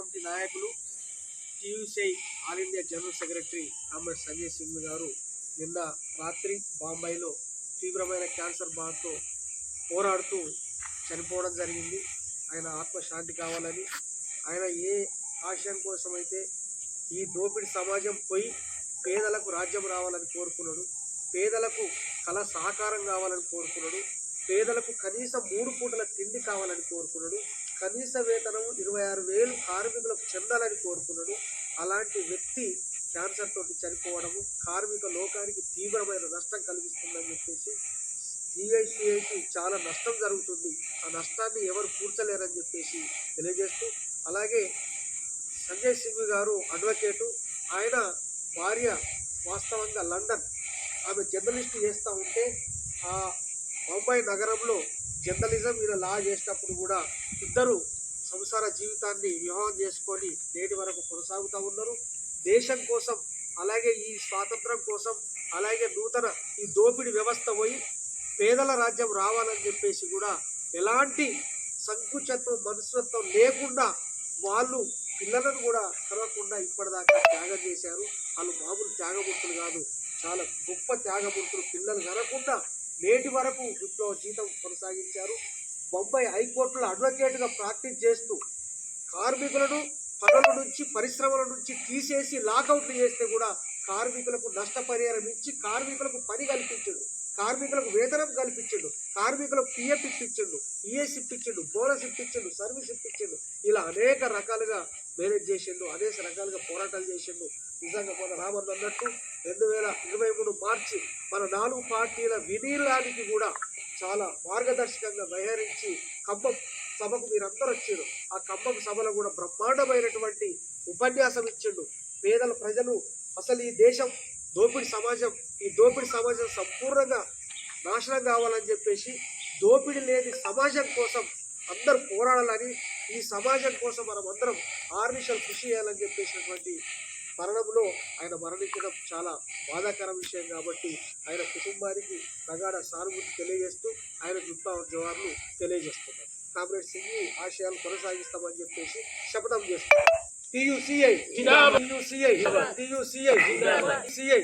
Party నాయకులు TUCI all India general secretary comrade Sanjay Singh garu నిన్న రాత్రి బాంబేలో తీవ్రమైన క్యాన్సర్ బాధతో పోరాడుతూ చనిపోవడం జరిగింది. ఆయన ఆత్మశాంతి కావాలని ఆయన ఏ ఆశయం కోసం అయితే ఈ దోపిడి సమాజం పోయి పేదలకు రాజ్యం రావాలని కోరుకున్నాడు పేదలకు కళ సహకారం కావాలని కోరుకున్నాడు పేదలకు కనీసం మూడు పూటల తిండి కావాలని కోరుకున్నాడు కనీస వేతనం ఇరవై ఆరు వేలు కార్మికులకు చెందాలని కోరుకున్నాడు. అలాంటి వ్యక్తి క్యాన్సర్ తోటి చనిపోవడము కార్మిక లోకానికి తీవ్రమైన నష్టం కలిగిస్తుందని చెప్పేసి టీఐసిఐకి చాలా నష్టం జరుగుతుంది. ఆ నష్టాన్ని ఎవరు కూర్చలేరని చెప్పేసి తెలియజేస్తూ అలాగే సంజయ్ సింగ్ గారు అడ్వకేటు ఆయన భార్య వాస్తవంగా లండన్. ఆమె జర్నలిస్ట్ చేస్తూ ఉంటే బొంబాయి నగరంలో జర్నలిజం ఈయన లా చేసినప్పుడు కూడా ఇద్దరు సంసార జీవితాన్ని వివాహం చేసుకొని నేటి వరకు కొనసాగుతూ ఉన్నారు. దేశం కోసం అలాగే ఈ స్వాతంత్రం కోసం అలాగే నూతన ఈ దోపిడీ వ్యవస్థ పోయి పేదల రాజ్యం రావాలని చెప్పేసి కూడా ఎలాంటి సంకుచత్వం మనస్తత్వం లేకుండా వాళ్ళు పిల్లలను కూడా కలవకుండా ఇప్పటిదాకా త్యాగం చేశారు. వాళ్ళు మామూలు త్యాగమూర్తులు కాదు చాలా గొప్ప త్యాగమూర్తులు. పిల్లలు కనకుండా నేటి వరకు విప్లవ జీతం కొనసాగించారు. బొంబాయి హైకోర్టులో అడ్వకేట్గా ప్రాక్టీస్ చేస్తూ కార్మికులను పనుల నుంచి పరిశ్రమల నుంచి తీసేసి లాకౌట్లు చేస్తే కూడా కార్మికులకు నష్టపరిహారం ఇచ్చి కార్మికులకు పని కల్పించడు. కార్మికులకు వేతనం కల్పించండు. కార్మికులకు పిఎఫ్ ఇప్పించండు. ఈఎస్ ఇప్పించండు. బోనస్ ఇప్పించండు. సర్వీస్ ఇప్పించండు. ఇలా అనేక రకాలుగా మేనేజ్ చేసిండు. అనేక రకాలుగా పోరాటాలు చేసిండు. నిజంగా మన రామన్ అన్నట్టు రెండు వేల ఇరవై మూడు మార్చి మన నాలుగు పార్టీల వినీలానికి కూడా చాలా మార్గదర్శకంగా వ్యవహరించి ఖమ్మం సభకు మీరందరూ వచ్చారు. ఆ ఖమ్మం సభలో కూడా బ్రహ్మాండమైనటువంటి ఉపన్యాసం ఇచ్చిండు. పేదల ప్రజలు అసలు ఈ దేశం దోపిడి సమాజం ఈ దోపిడి సమాజం సంపూర్ణంగా నాశనం కావాలని చెప్పేసి దోపిడి లేని సమాజం కోసం అందరూ పోరాడాలని ఈ సమాజం కోసం మనం అందరం ఆర్నిషలు కృషి చేయాలని చెప్పేసినటువంటి మరణంలో ఆయన మరణించడం చాలా బాధాకర విషయం కాబట్టి ఆయన కుటుంబానికి ప్రగాఢ సానుభూతి తెలియజేస్తూ ఆయన విప్లవ జవాబులు తెలియజేస్తున్నారు. కామ్రేడ్ సింగ్ ఆశయాలు కొనసాగిస్తామని చెప్పేసి శపథం చేస్తున్నారు. TUCI TUCI TUCI CI